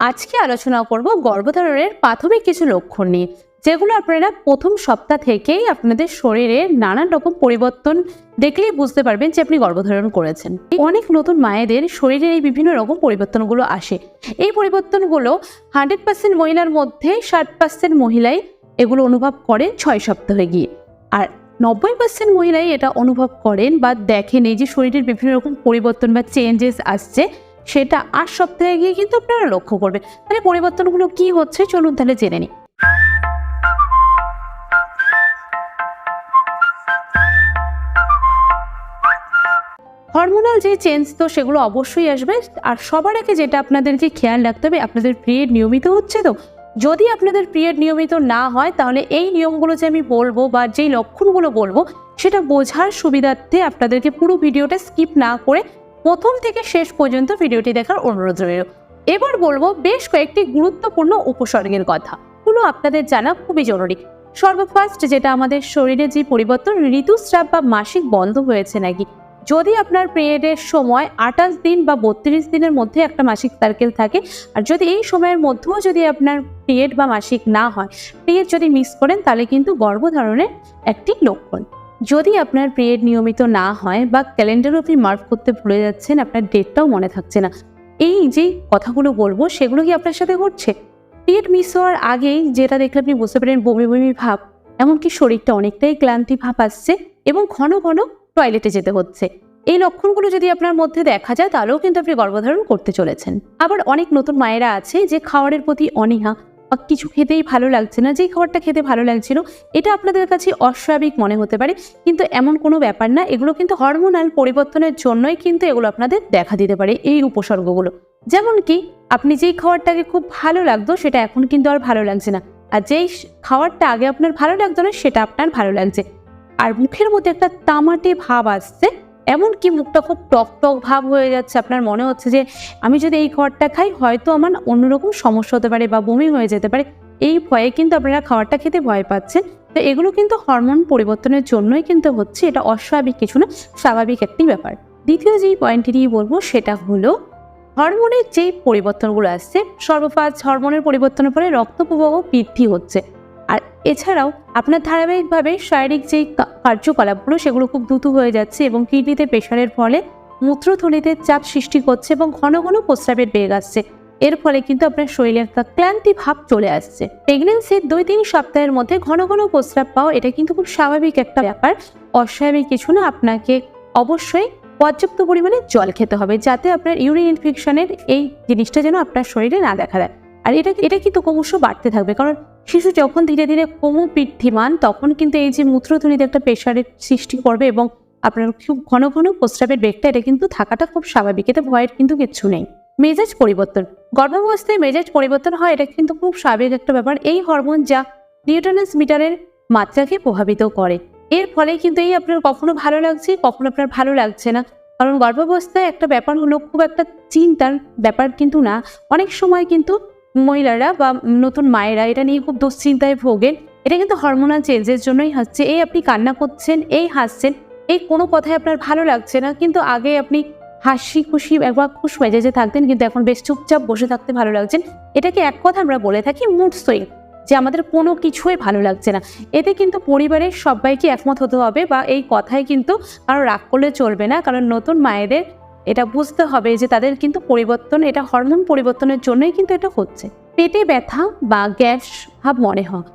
আজকে আলোচনা করব গর্ভধারণের প্রাথমিক কিছু লক্ষণ নিয়ে, যেগুলো আপনারা প্রথম সপ্তাহ থেকেই আপনাদের শরীরে নানান রকম পরিবর্তন দেখলেই বুঝতে পারবেন যে আপনি গর্ভধারণ করেছেন। অনেক নতুন মায়েদের শরীরে এই বিভিন্ন রকম পরিবর্তনগুলো আসে। এই পরিবর্তনগুলো হান্ড্রেড পার্সেন্ট মহিলার মধ্যে, ষাট পার্সেন্ট মহিলাই এগুলো অনুভব করেন ছয় সপ্তাহে গিয়ে। আর নব্বই পার্সেন্ট মহিলাই এটা অনুভব করেন বা দেখেন এই যে শরীরের বিভিন্ন রকম পরিবর্তন বা চেঞ্জেস আসছে। সেটা আট সপ্তাহে গিয়ে কিন্তু আপনারা লক্ষ্য করবেন। তাহলে পরিবর্তনগুলো কি হচ্ছে চলুন তাহলে জেনে নিই। হরমোনাল যে চেঞ্জ তো সেগুলো অবশ্যই আসবে। আর সবার আগে যেটা আপনাদেরকে খেয়াল রাখতে হবে, আপনাদের পিরিয়ড নিয়মিত হচ্ছে তো? যদি আপনাদের পিরিয়ড নিয়মিত না হয়, তাহলে এই নিয়মগুলো যে আমি বলব বা যেই লক্ষণগুলো বলব, সেটা বোঝার সুবিধার্থে আপনাদেরকে পুরো ভিডিওটা স্কিপ না করে প্রথম থেকে শেষ পর্যন্ত ভিডিওটি দেখার অনুরোধ রইল। এবার বলব বেশ কয়েকটি গুরুত্বপূর্ণ উপসর্গের কথা। গুলো আপনাদের জানা খুবই জরুরি। সর্বফার্স্ট যেটা আমাদের শরীরে যে পরিবর্তন ঋতুস্রাব বা মাসিক বন্ধ হয়েছে নাকি? যদি আপনার পিরিয়ডের সময় আঠাশ দিন বা বত্রিশ দিনের মধ্যে একটা মাসিক সার্কেল থাকে, আর যদি এই সময়ের মধ্যেও যদি আপনার পিরিয়ড বা মাসিক না হয় পিরিয়ড যদি মিস করেন, তাহলে কিন্তু গর্ভধারণের একটি লক্ষণ। যদি আপনার পিরিয়ড নিয়মিত না হয় বা ক্যালেন্ডারও আপনি মার্ক করতে ভুলে যাচ্ছেন, আপনার ডেটটাও মনে থাকছে না। এই যে কথাগুলো বলব, সেগুলো কি আপনার সাথে ঘটছে? পিরিয়ড মিস হওয়ার আগেই যেটা দেখলে আপনি বুঝতে পারেন, বমি বমি ভাব, এমনকি শরীরটা অনেকটাই ক্লান্তি ভাব আসছে এবং ঘন ঘন টয়লেটে যেতে হচ্ছে। এই লক্ষণগুলো যদি আপনার মধ্যে দেখা যায়, তাহলেও কিন্তু আপনি গর্ভধারণ করতে চলেছেন। আবার অনেক নতুন মায়েরা আছে যে খাওয়ারের প্রতি অনীহা কিছু খেতেই ভালো লাগছে না, যেই খাবারটা খেতে ভালো লাগছিল, এটা আপনাদের কাছে অস্বাভাবিক মনে হতে পারে, কিন্তু এমন কোনো ব্যাপার না, এগুলো কিন্তু হরমোনাল পরিবর্তনের জন্যই কিন্তু এগুলো আপনাদের দেখা দিতে পারে এই উপসর্গগুলো। যেমন কি, আপনি যেই খাবারটাকে খুব ভালো লাগতো, সেটা এখন কিন্তু আর ভালো লাগছে না, আর যেই খাবারটা আগে আপনার ভালো লাগতো না, সেটা আপনার ভালো লাগছে। আর মুখের মধ্যে একটা তামাটে ভাব আসছে এমনকি মুখটা খুব টক টক ভাব হয়ে যাচ্ছে। আপনার মনে হচ্ছে যে, আমি যদি এই খাবারটা খাই, হয়তো আমার অন্যরকম সমস্যা হতে পারে বা বমি হয়ে যেতে পারে। এই ভয়ে কিন্তু আপনারা খাবারটা খেতে ভয় পাচ্ছেন। তো এগুলো কিন্তু হরমোন পরিবর্তনের জন্যই কিন্তু হচ্ছে, এটা অস্বাভাবিক কিছু না, স্বাভাবিক একটি ব্যাপার। দ্বিতীয় যেই পয়েন্টটি নিয়ে বলব, সেটা হলো, হরমোনের যেই পরিবর্তনগুলো আসছে সর্বফার্স্ট হরমোনের পরিবর্তনের ফলে রক্ত প্রবাহ বৃদ্ধি হচ্ছে। আর এছাড়াও আপনার ধারাবাহিকভাবে শারীরিক যেই কার্যকলাপগুলো সেগুলো খুব দ্রুত হয়ে যাচ্ছে এবং কিডনিতে প্রেশারের ফলে মূত্রথলিতে চাপ সৃষ্টি করছে এবং ঘন ঘন প্রস্রাবের বেগ আসছে। এর ফলে কিন্তু আপনার শরীরে একটা ক্লান্তি ভাব চলে আসছে। প্রেগনেন্সির দুই তিন সপ্তাহের মধ্যে ঘন ঘন প্রস্রাব পাওয়া এটা কিন্তু খুব স্বাভাবিক একটা ব্যাপার। অস্বাভাবিক কিছু না, আপনাকে অবশ্যই পর্যাপ্ত পরিমাণে জল খেতে হবে যাতে আপনার ইউরিন ইনফেকশনের এই জিনিসটা যেন আপনার শরীরে না দেখা দেয়। আর এটা এটা কিন্তু ক্রমশ বাড়তে থাকবে কারণ শিশু যখন ধীরে ধীরে ক্রম বৃদ্ধিমান, তখন কিন্তু এই যে মূত্রথলিতে একটা প্রেশারের সৃষ্টি করবে এবং আপনার খুব ঘন ঘন প্রস্রাবের বেগটা, এটা কিন্তু থাকাটা খুব স্বাভাবিক, এতে ভয়ের কিন্তু কিচ্ছু নেই। মেজাজ পরিবর্তন, গর্ভাবস্থায় মেজাজ পরিবর্তন হয়, এটা কিন্তু খুব স্বাভাবিক একটা ব্যাপার। এই হরমোন যা নিউট্রানাস মিটারের মাত্রাকে প্রভাবিত করে, এর ফলে কিন্তু এই আপনার কখনো ভালো লাগছে, কখনো আপনার ভালো লাগছে না। কারণ গর্ভাবস্থায় একটা ব্যাপার হলো, খুব একটা চিন্তার ব্যাপার কিন্তু না। অনেক সময় কিন্তু মহিলারা বা নতুন মায়েরা, এটা নিয়ে খুব দুশ্চিন্তায় ভোগেন। এটা কিন্তু হরমোনাল চেঞ্জের জন্যই হচ্ছে। এই আপনি কান্না করছেন, এই হাসছেন, এই কোনো কথায় আপনার ভালো লাগছে না, কিন্তু আগে আপনি হাসি খুশি একবার খুশ মেজাজে থাকতেন, কিন্তু এখন বেশ চুপচাপ বসে থাকতে ভালো লাগছেন। এটাকে এক কথা আমরা বলে থাকি মুড সুইং যে আমাদের কোনো কিছুই ভালো লাগছে না। এতে কিন্তু পরিবারের সবাইকে একমত হতে হবে বা এই কথায় কিন্তু কারও রাগ করলে চলবে না, কারণ নতুন মায়েদের এটা বুঝতে হবে যে তাদের কিন্তু পরিবর্তন, এটা হরমোন পরিবর্তনের জন্যই কিন্তু এটা হচ্ছে। পেটে ব্যথা বা গ্যাস ভাব মনে হয়।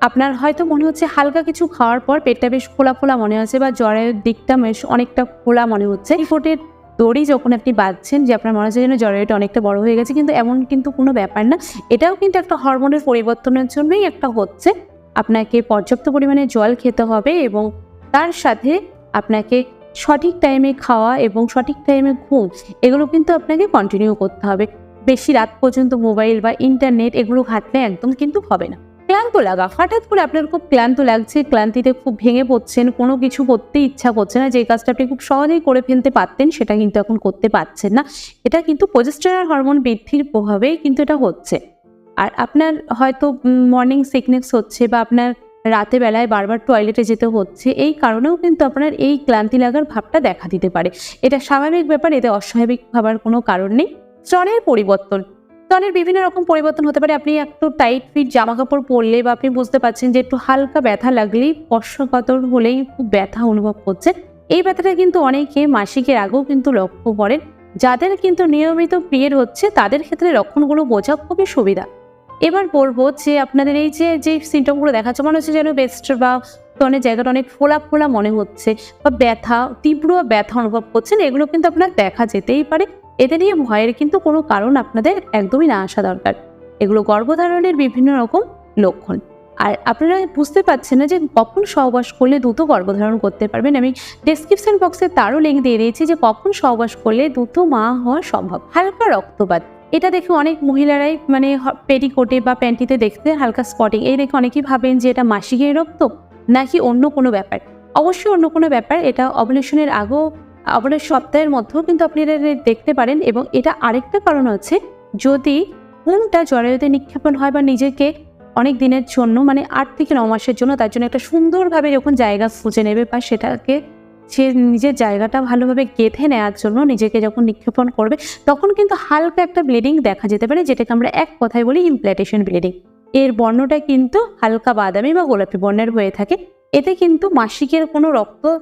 আপনার হয়তো মনে হচ্ছে হালকা কিছু খাওয়ার পর পেটটা বেশ ফোলা ফোলা মনে হচ্ছে বা জ্বরের দিকটা বেশ অনেকটা ফোলা মনে হচ্ছে। রিপোর্টের দড়ি যখন আপনি বাঁধছেন যে আপনার মনে হচ্ছে যেন জ্বরের এটা অনেকটা বড় হয়ে গেছে, কিন্তু এমন কিন্তু কোনো ব্যাপার না। এটাও কিন্তু একটা হরমোনের পরিবর্তনের জন্যই একটা হচ্ছে। আপনাকে পর্যাপ্ত পরিমাণে জল খেতে হবে এবং তার সাথে আপনাকে সঠিক টাইমে খাওয়া এবং সঠিক টাইমে ঘুম, এগুলো কিন্তু আপনাকে কন্টিনিউ করতে হবে। বেশি রাত পর্যন্ত মোবাইল বা ইন্টারনেট এগুলো ঘাটলে একদম কিন্তু হবে না। ক্লান্ত লাগা, হঠাৎ করে আপনার খুব ক্লান্ত লাগছে, ক্লান্তিতে খুব ভেঙে পড়ছেন, কোনো কিছু করতে ইচ্ছা করছে না, যে কাজটা আপনি খুব সহজেই করে ফেলতে পারতেন, সেটা কিন্তু এখন করতে পারছেন না। এটা কিন্তু প্রজেস্টেরন হরমোন বৃদ্ধির প্রভাবেই কিন্তু এটা হচ্ছে। আর আপনার হয়তো মর্নিং সিকনেস হচ্ছে বা আপনার রাতে বেলায় বারবার টয়লেটে যেতে হচ্ছে, এই কারণেও কিন্তু আপনার এই ক্লান্তি লাগার ভাবটা দেখা দিতে পারে। এটা স্বাভাবিক ব্যাপার, এতে অস্বাভাবিক ভাবার কোনো কারণ নেই। স্তনের পরিবর্তন স্তনের বিভিন্ন রকম পরিবর্তন হতে পারে। আপনি একটু টাইট ফিট জামা কাপড় পরলে বা আপনি বুঝতে পারছেন যে একটু হালকা ব্যথা লাগলেই কষ্টকাতর হলেই খুব ব্যথা অনুভব করছেন এই ব্যথাটা কিন্তু অনেকে মাসিকের আগেও কিন্তু লক্ষ্য করেন। যাদের কিন্তু নিয়মিত পিরিয়ড হচ্ছে, তাদের ক্ষেত্রে লক্ষণগুলো বোঝা খুবই সুবিধা। এবার বলব যে আপনাদের এই যে যে সিমটমগুলো দেখাচ্ছে, মনে হচ্ছে যেন বেস্ট বা অনেক জায়গাটা অনেক ফোলা ফোলা মনে হচ্ছে বা ব্যথা, তীব্র ব্যথা অনুভব করছেন, এগুলো কিন্তু আপনার দেখা যেতেই পারে। এতে নিয়ে ভয়ের কিন্তু কোনো কারণ আপনাদের একদমই না আসা দরকার। এগুলো গর্ভধারণের বিভিন্ন রকম লক্ষণ। আর আপনারা বুঝতে পারছেন না যে কখন সহবাস করলে দ্রুত গর্ভধারণ করতে পারবেন। আমি ডেসক্রিপশন বক্সে তারও লিঙ্ক দিয়ে দিয়েছি যে কখন সহবাস করলে দ্রুত মা হওয়া সম্ভব। হালকা রক্তপাত। এটা দেখে অনেক মহিলারাই মানে পেটিকোটে বা প্যান্টিতে দেখতে হালকা স্পটিং। এই দেখে অনেকেই ভাবেন যে এটা মাসিকের রক্ত নাকি অন্য কোনো ব্যাপার? অবশ্যই অন্য কোনো ব্যাপার, এটা অবলেশনের আগেও অবলের সপ্তাহের মধ্যেও কিন্তু আপনি এটা দেখতে পারেন এবং এটা আরেকটা কারণ হচ্ছে, যদি কোনটা জরায়ুতে নিক্ষেপণ হয় বা নিজেকে অনেক দিনের জন্য মানে আট থেকে ন মাসের জন্য তার জন্য একটা সুন্দরভাবে যখন জায়গা খুঁজে নেবে বা সেটাকে সে নিজের জায়গাটা ভালোভাবে গেঁথে নেওয়ার জন্য নিজেকে যখন নিক্ষেপণ করবে, তখন কিন্তু হালকা একটা ব্লিডিং দেখা যেতে পারে, যেটাকে আমরা এক কথায় বলি ইমপ্ল্যাটেশন ব্লিডিং। এর বর্ণটা কিন্তু হালকা বাদামি বা গোলাপি বর্ণের হয়ে থাকে। এতে কিন্তু মাসিকের কোনো রক্ত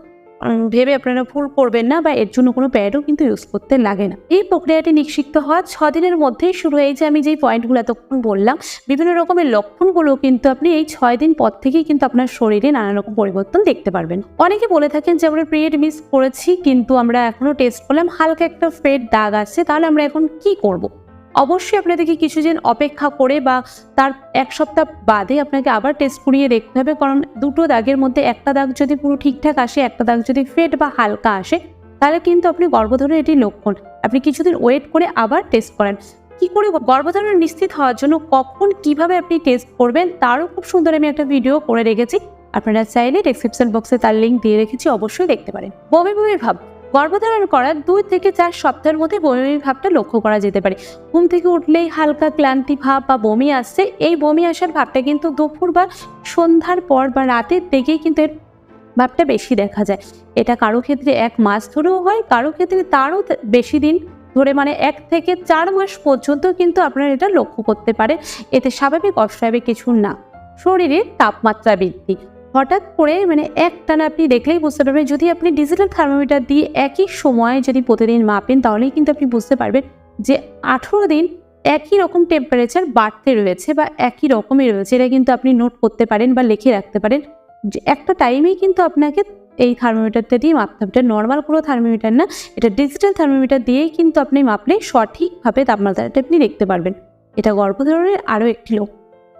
ভেবে আপনারা ভুল করবেন না বা এর জন্য কোনো প্যাডও কিন্তু ইউজ করতে লাগে না। এই প্রক্রিয়াটি নিশ্চিত হওয়া ছ দিনের মধ্যেই শুরু হয়েছে আমি যেই পয়েন্টগুলো এতক্ষণ বললাম, বিভিন্ন রকমের লক্ষণগুলো কিন্তু আপনি এই ছয় দিন পর থেকেই কিন্তু আপনার শরীরে নানা রকম পরিবর্তন দেখতে পারবেন। অনেকে বলে থাকেন যে, আমরা পিরিয়ড মিস করেছি, কিন্তু আমরা এখনও টেস্ট করলাম। হালকা একটা ফেড দাগ আছে, তাহলে আমরা এখন কি করব। অবশ্যই আপনাদেরকে কিছুদিন অপেক্ষা করে বা তার এক সপ্তাহ বাদে আপনাকে আবার টেস্ট করিয়ে দেখতে হবে। কারণ দুটো দাগের মধ্যে একটা দাগ যদি পুরো ঠিকঠাক আসে, একটা দাগ যদি ফেট বা হালকা আসে, তাহলে কিন্তু আপনি গর্ভধারণের এটি লক্ষণ। আপনি কিছুদিন ওয়েট করে আবার টেস্ট করেন। কি করে গর্ভধারণ নিশ্চিত হওয়ার জন্য কখন কীভাবে আপনি টেস্ট করবেন, তারও খুব সুন্দর আমি একটা ভিডিও করে রেখেছি। আপনারা চাইলে ডেসক্রিপশন বক্সে তার লিঙ্ক দিয়ে রেখেছি, অবশ্যই দেখতে পারেন। বমি বমির ভাব। গর্ভধারণ করার দুই থেকে চার সপ্তাহের মধ্যে বমি ভাবটা লক্ষ্য করা যেতে পারে। ঘুম থেকে উঠলেই হালকা ক্লান্তি ভাব বা বমি আসছে। এই বমি আসার ভাবটা কিন্তু দুপুর বা সন্ধ্যার পর বা রাতের দিকেই কিন্তু এর ভাবটা বেশি দেখা যায়। এটা কারও ক্ষেত্রে এক মাস ধরেও হয়, কারও ক্ষেত্রে তারও বেশি দিন ধরে মানে এক থেকে চার মাস পর্যন্ত কিন্তু আপনারা এটা লক্ষ্য করতে পারে এতে স্বাভাবিক, অস্বাভাবিক কিছু না। শরীরের তাপমাত্রা বৃদ্ধি। হঠাৎ করে মানে একটানা আপনি দেখলেই বুঝতে পারবেন, যদি আপনি ডিজিটাল থার্মোমিটার দিয়ে একই সময়ে যদি প্রতিদিন মাপেন, তাহলেই কিন্তু আপনি বুঝতে পারবেন যে আঠেরো দিন একই রকম টেম্পারেচার বাড়তে রয়েছে বা একই রকমই রয়েছে। এটা কিন্তু আপনি নোট করতে পারেন বা লিখে রাখতে পারেন যে একটা টাইমেই কিন্তু আপনাকে এই থার্মোমিটারটা দিয়ে মাপতে হবে। এটা নর্মাল কোনো থার্মোমিটার না, এটা ডিজিটাল থার্মোমিটার দিয়েই কিন্তু আপনি মাপলে সঠিকভাবে তাপমাত্রাটা আপনি দেখতে পারবেন। এটা গর্ভধারণের আরও একটি লোক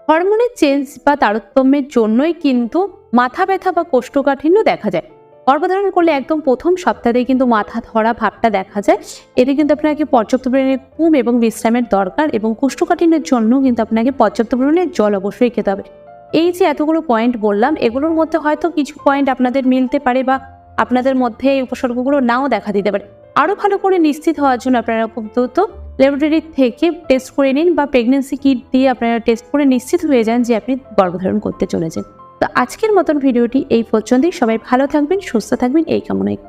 হরমোনের চেঞ্জ বা তারতম্যের জন্যই কিন্তু মাথা ব্যথা বা কোষ্ঠকাঠিন্য দেখা যায়। গর্ভধারণ করলে একদম প্রথম সপ্তাহে কিন্তু মাথা ধরা ভাবটা দেখা যায়। এতে কিন্তু আপনাকে পর্যাপ্ত পরিমাণে ঘুম এবং বিশ্রামের দরকার এবং কোষ্ঠকাঠিন্যের জন্য কিন্তু আপনাকে পর্যাপ্ত পরিমাণে জল অবশ্যই খেতে হবে। এই যে এতগুলো পয়েন্ট বললাম, এগুলোর মধ্যে হয়তো কিছু পয়েন্ট আপনাদের মিলতে পারে বা আপনাদের মধ্যে এই উপসর্গগুলো নাও দেখা দিতে পারে। আরও ভালো করে নিশ্চিত হওয়ার জন্য আপনারা খুব দ্রুত ল্যাবরেটরি থেকে টেস্ট করে নিন বা প্রেগনেন্সি কিট দিয়ে আপনারা টেস্ট করে নিশ্চিত হয়ে যান যে আপনি গর্ভধারণ করতে চলেছেন। তো আজকের মতন ভিডিওটি এই পর্যন্তই। সবাই ভালো থাকবেন সুস্থ থাকবেন এই কামনায়।